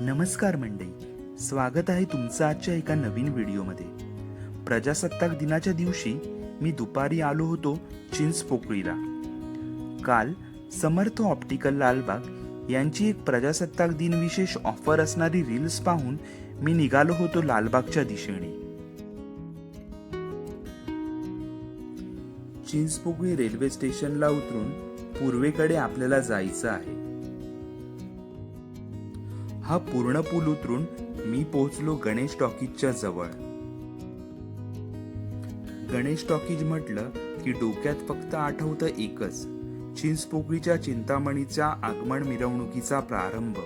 नमस्कार मंडळी. स्वागत आहे तुमचं आजच्या एका नवीन व्हिडिओमध्ये. प्रजासत्ताक दिनाच्या दिवशी मी दुपारी आलो होतो चिंच पोकळीला. काल समर्थ ऑप्टिकल लालबाग यांची एक प्रजासत्ताक दिन विशेष ऑफर असणारी रील्स पाहून मी निघालो होतो लालबागच्या दिशेने. चिंचपोकळी रेल्वे स्टेशनला उतरून पूर्वेकडे आपल्याला जायचं आहे. हा पूर्ण पूल उतरून मी पोहोचलो गणेश टॉकीजच्या जवळ. गणेश टॉकीज म्हटलं की डोक्यात फक्त आठवतं एकच चिंचपोकळीच्या चिंतामणीच्या आगमन मिरवणुकीचा प्रारंभ.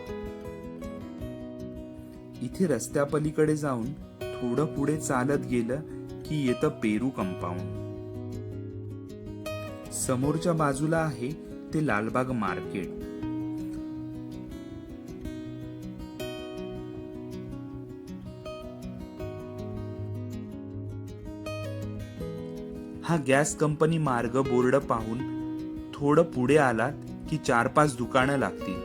इथे रस्त्यापलीकडे जाऊन थोडं पुढे चालत गेलं की येतं पेरू कंपाऊंड. समोरच्या बाजूला आहे ते लालबाग मार्केट. हा गॅस कंपनी मार्ग बोर्ड पाहून थोडं पुढे आलात की चार पाच दुकानं लागतील.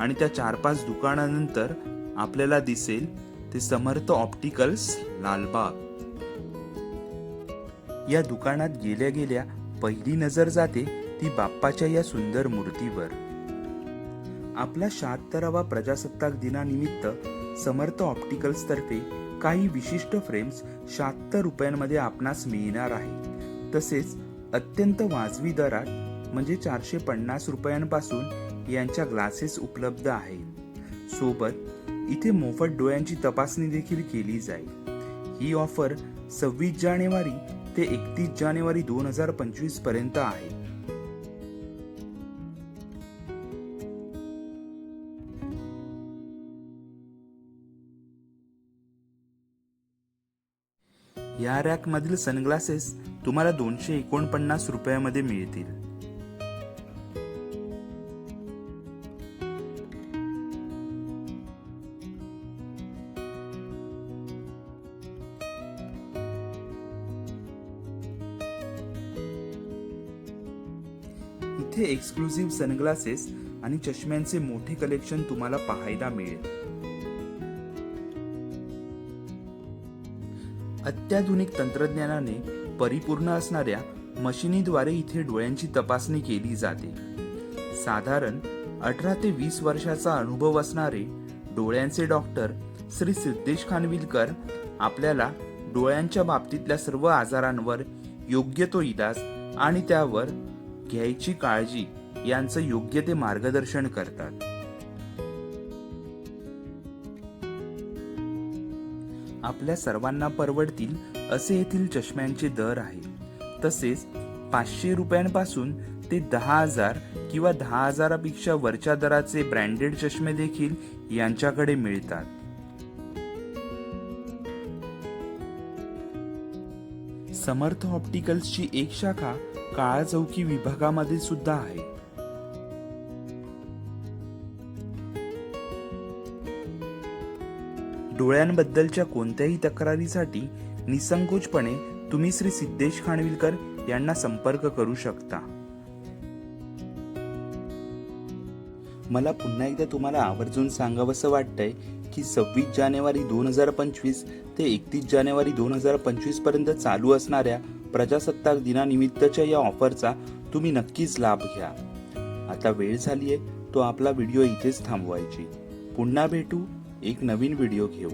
आणि त्या चार पाच दुकानानंतर आपल्याला दिसेल ते समर्थ ऑप्टिकल्स लालबाग. या दुकानात गेल्या गेल्या पहिली नजर जाते ती बाप्पाच्या या सुंदर मूर्तीवर. आपला शहात्तरावा प्रजासत्ताक दिनानिमित्त समर्थ ऑप्टिकल्स तर्फे काही विशिष्ट फ्रेम्स शहात्तर रुपयांमध्ये आपणास मिळणार आहे तसेच अत्यंत वाजवी दरात म्हणजे चारशे पन्नास रुपयांपासून यांच्या ग्लासेस उपलब्ध आहेत. सोबत इथे मोफत डोळ्यांची तपासणी देखील केली जाईल. ही ऑफर सव्वीस जानेवारी ते एकतीस जानेवारी दोन हजार पंचवीसपर्यंत आहे. या रॅक मधील सनग्लासेस तुम्हाला दोनशे एकोणपन्नास रुपयामध्ये मिळतील. इथे एक्सक्लुझिव्ह सनग्लासेस आणि चष्म्यांचे मोठे कलेक्शन तुम्हाला पाहायला मिळेल. अत्याधुनिक तंत्रज्ञानाने परिपूर्ण असणाऱ्या मशिनीद्वारे इथे डोळ्यांची तपासणी केली जाते. साधारण अठरा ते वीस वर्षाचा अनुभव असणारे डोळ्यांचे डॉक्टर श्री सिद्धेश खानविलकर आपल्याला डोळ्यांच्या बाबतीतल्या सर्व आजारांवर योग्य तो इलाज आणि त्यावर घ्यायची काळजी यांचं योग्य ते मार्गदर्शन करतात. आपल्या सर्वांना परवडतील असे येथील चष्म्यांचे दर आहे. तसेच पाचशे रुपयांपासून ते दहा हजार किंवा दहा हजारापेक्षा वरच्या दराचे ब्रँडेड चष्मे देखील यांच्याकडे मिळतात. समर्थ ऑप्टिकल्सची एक शाखा काळा चौकी विभागामध्ये सुद्धा आहे. डोळ्यांबद्दलच्या कोणत्याही तक्रारीसाठी निसंकोचपणे तुम्ही श्री सिद्धेश खानविलकर यांना संपर्क करू शकता. मला पुन्हा एकदा तुम्हाला आवर्जून सांगावंसं वाटतंय की सव्वीस जानेवारी दोन हजार पंचवीस ते एकतीस जानेवारी दोन हजार पंचवीसपर्यंत चालू असणाऱ्या प्रजासत्ताक दिनानिमित्तच्या या ऑफरचा तुम्ही नक्कीच लाभ घ्या. आता वेळ झाली आहे तो आपला व्हिडिओ इथेच थांबवायची. पुन्हा भेटू. एक नवीन व्हिडिओ घेऊ.